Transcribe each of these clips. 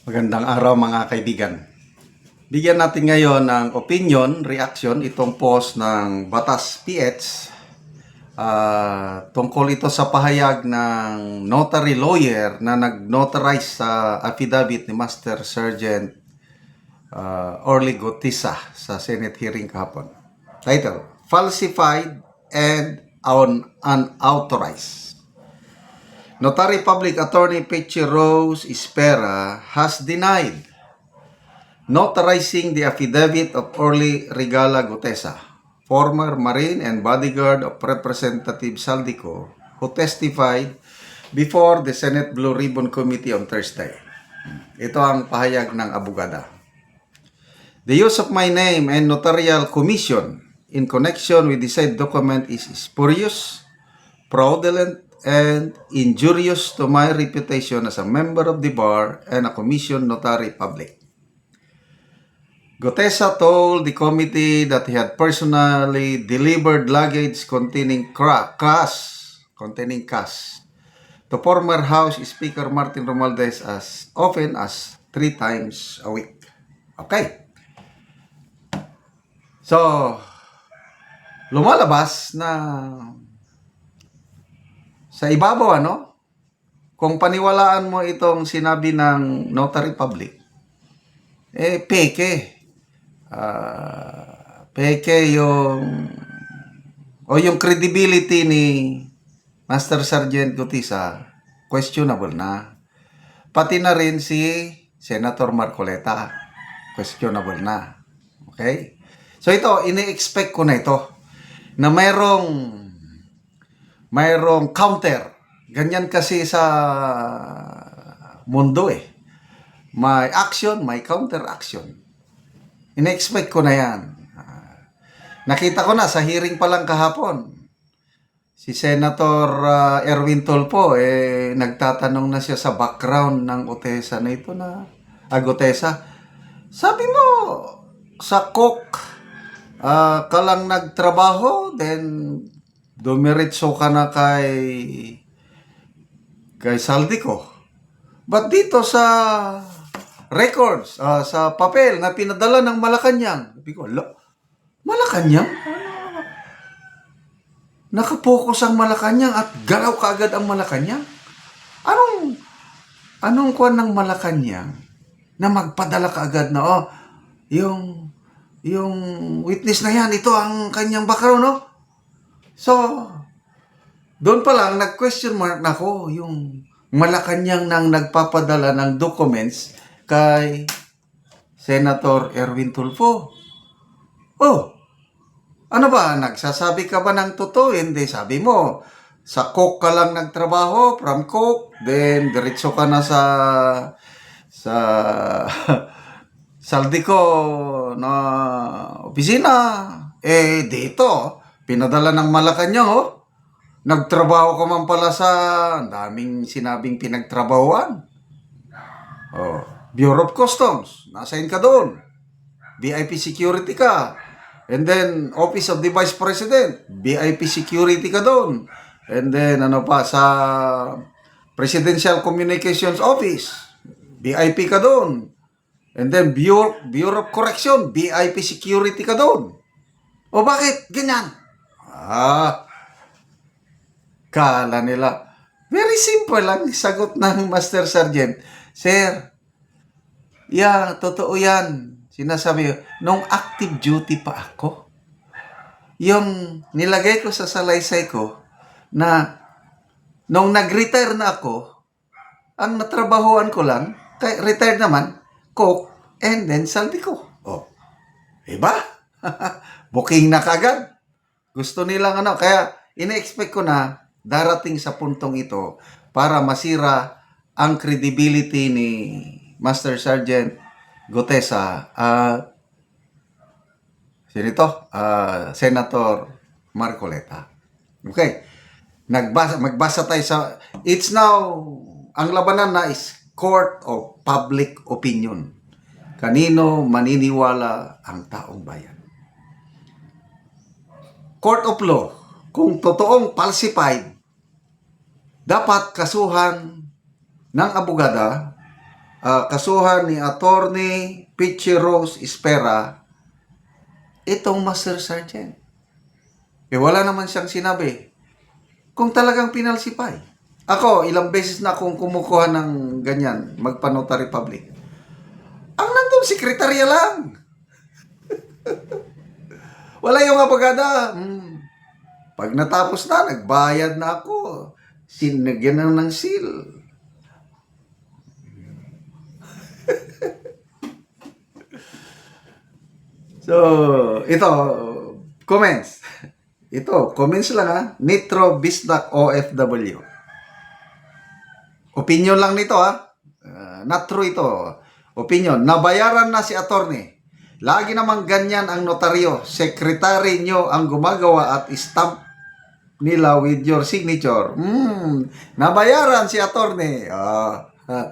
Magandang araw mga kaibigan. Bigyan natin ngayon ng opinion, reaction itong post ng Batas PH ah, tungkol ito sa pahayag ng notary lawyer na nag-notarize sa affidavit ni Master Sergeant ah, Orly Gotisa sa Senate hearing kahapon. Title, Falsified and un- Unauthorized. Notary Public Attorney Peche Rose Espera has denied notarizing the affidavit of Orly Regala Gutesa, former Marine and bodyguard of Representative Saldico, who testified before the Senate Blue Ribbon Committee on Thursday. Ito ang pahayag ng abogada. The use of my name and notarial commission in connection with the said document is spurious, fraudulent, and injurious to my reputation as a member of the bar and a commission notary public. Gotesa told the committee that he had personally delivered luggage containing cash, containing cash, to former House Speaker Martin Romualdez as often as three times a week. Okay. So, lumalabas na sa ibabaw ano, kung paniwalaan mo itong sinabi ng notary public, eh peke. Ah, peke yung o yung credibility ni Master Sergeant Gutisa questionable na. Pati na rin si Senator Marcoleta questionable na. Okay? So ito, ini-expect ko na ito na mayroong mayroong counter. Ganyan kasi sa mundo eh. May action, may counter action. Ina-expect ko na yan. Ah, Nakita ko na sa hearing pa lang kahapon. Si Senator ah, Erwin Tolpo, eh, nagtatanong na siya sa background ng Otesa na ito na Agotesa. Sabi mo, sa cook, ah, ka nagtrabaho, then dumiretso ka na kay kay Saldico. But dito sa records, ah, sa papel na pinadala ng Malacanang, sabi ko, "Ala, Malacanang? Nakapokus ang Malacanang at galaw kaagad ang Malacanang? Anong, anong kuwan ng Malacanang na magpadala kaagad na, oh, yung, yung witness na yan, ito ang kanyang background, no? So, doon pa lang, nag-question mark na ako yung Malacanang nang nagpapadala ng documents kay Senator Erwin Tulfo. Oh, ano ba? Nagsasabi ka ba ng totoo? Hindi, sabi mo, sa cook ka lang nagtrabaho, from cook, then diretso ka na sa sa Saldico na opisina. Eh, dito, pinadala ng Malacanang, oh. Nagtrabaho ka man pala sa daming sinabing pinagtrabahoan. Oh, Bureau of Customs, nasain ka doon. VIP security ka. And then, Office of the Vice President, VIP security ka doon. And then, ano pa, sa Presidential Communications Office, VIP ka doon. And then, Bureau, Bureau of Correction, VIP security ka doon. O bakit? Ganyan. Ah, kala nila. Very simple lang sagot ng Master Sergeant. Sir, yeah, totoo yan. Sinasabi, nung active duty pa ako, yung nilagay ko sa salaysay ko na nung nag-retire na ako, ang natrabahoan ko lang, kay retired naman, cook, and then saldi ko. Oh, iba? Booking na kagad. Gusto nilang ano, kaya ina-expect ko na darating sa puntong ito para masira ang credibility ni Master Sergeant Gotesa at sino ito? Ah, Senator Marcoleta. Okay. Nagbasa, magbasa tayo sa it's now ang labanan na is court of public opinion. Kanino maniniwala ang taong bayan? Court of law, kung totoong falsified, dapat kasuhan ng abogada ah, kasuhan ni Attorney Pichi Rose Espera itong Master Sergeant. Eh wala naman siyang sinabi kung talagang pinalsipay. Ako, ilang beses na akong kumukuha ng ganyan, magpa-notary public. Ang nandun, sekretarya lang. Wala yung abogada. Hmm. Pag natapos na, nagbayad na ako. Sinagyan na ng seal. so, ito, comments. Ito, comments lang ha. Nitro Bisdak OFW. Opinion lang nito ha. Uh, not true ito. Opinion. Nabayaran na si attorney. Lagi namang ganyan ang notaryo. Sekretary nyo ang gumagawa at stamp nila with your signature. Hmm, nabayaran si attorney. Ah, ah.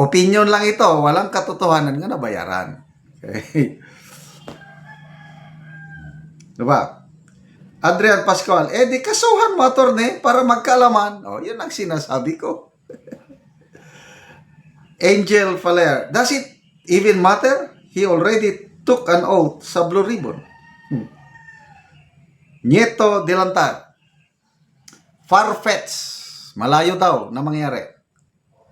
opinion lang ito. Walang katotohanan nga nabayaran. Okay. Diba? Adrian Pascual, eh di kasuhan mo attorney para magkaalaman. Oh, yun ang sinasabi ko. Angel Faler, does it even matter? He already took an oath sa Blue Ribbon. Hmm. Nieto Delantar, far-fetched, malayo daw na mangyari.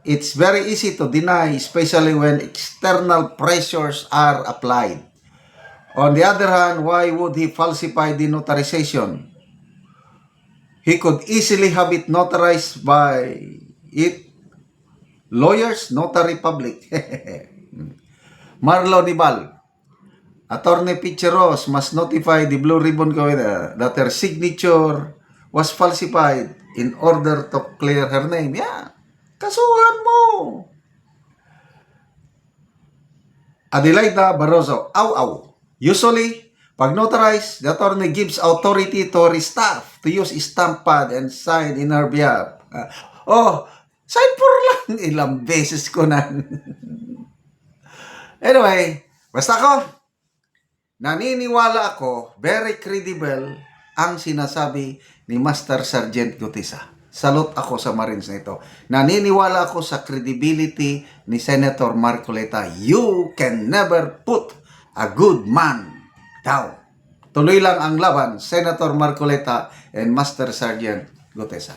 It's very easy to deny, especially when external pressures are applied. On the other hand, why would he falsify the notarization? He could easily have it notarized by it lawyers, notary public. Marlo Nibal, Attorney Picheros must notify the Blue Ribbon Committee that her signature was falsified in order to clear her name. Yeah, kasuhan mo. Adelaida Barroso, aw aw. Usually, pag notarized, the attorney gives authority to her staff to use stamp pad and sign in her behalf. Ah, oh, sign for lang. Ilang beses ko na. anyway, basta ako, naniniwala ako, very credible ang sinasabi ni Master Sergeant Gutisa. Salute ako sa Marines na ito. Naniniwala ako sa credibility ni Senator Marcoleta. You can never put a good man down. Tuloy lang ang laban, Senator Marcoleta and Master Sergeant Gutesa.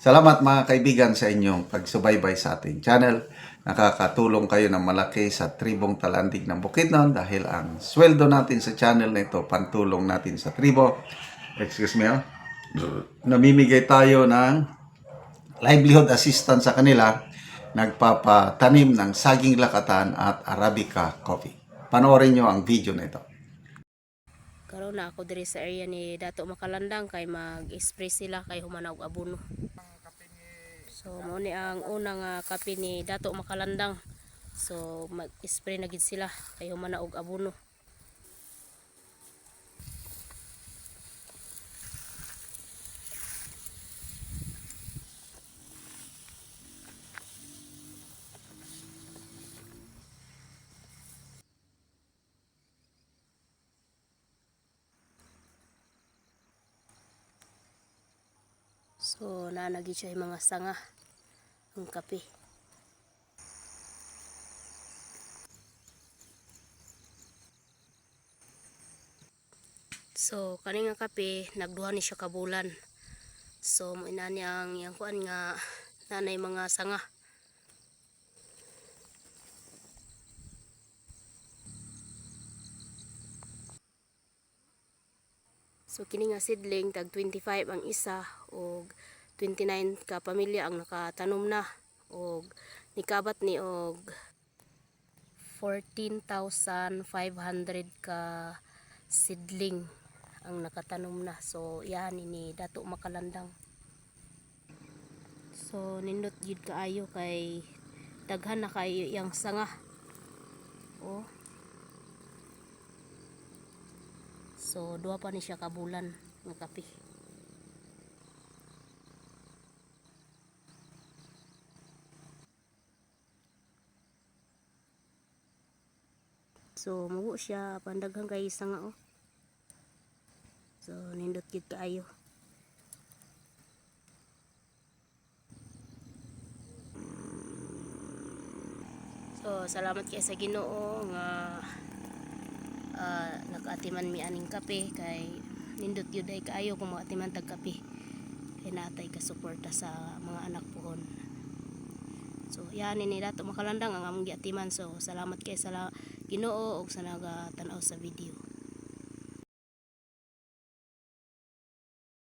Salamat mga kaibigan sa inyong pagsubaybay sa ating channel. Nakakatulong kayo ng malaki sa tribong talandig ng Bukidnon dahil ang sweldo natin sa channel na ito, pantulong natin sa tribo. Excuse me, ah. namimigay tayo ng livelihood assistance sa kanila, nagpapatanim ng saging lakatan at Arabica coffee. Panoorin nyo ang video na ito. karon na ako diri sa area ni Dato Makalandang kay mag-spray sila kay humanaw abono. So mo ni ang unang uh, kape ni Dato Makalandang. So mag-spray na gid sila kay humanaw og abono. So nanagi siya yung mga sanga ang kape. So kani nga kape nagduha ni siya kabulan. So mo ina niya ang yang kuan nga nanay mga sanga. So kini nga seedling tag 25 ang isa og 29 ka pamilya ang nakatanom na og nikabat ni og 14,500 ka seedling ang nakatanom na. So yan ni Dato Makalandang. So nindot gid kaayo kay daghan na kayo yang sanga. Oh. So, duha pa ni siya kabulan ng kape. So, mugo siya pandaghang kay isa nga oh. So, nindot gid kaayo. So, salamat kay sa Ginoo nga ah, nakaatiman mi aning kape kay nindot yun ay kaayo kung makatiman tag kape kay natay ka suporta sa mga anak pohon. So, yan ni dato makalandang ang among giatiman. So, salamat kay sa Ginoo ug sa naga tan-aw sa video.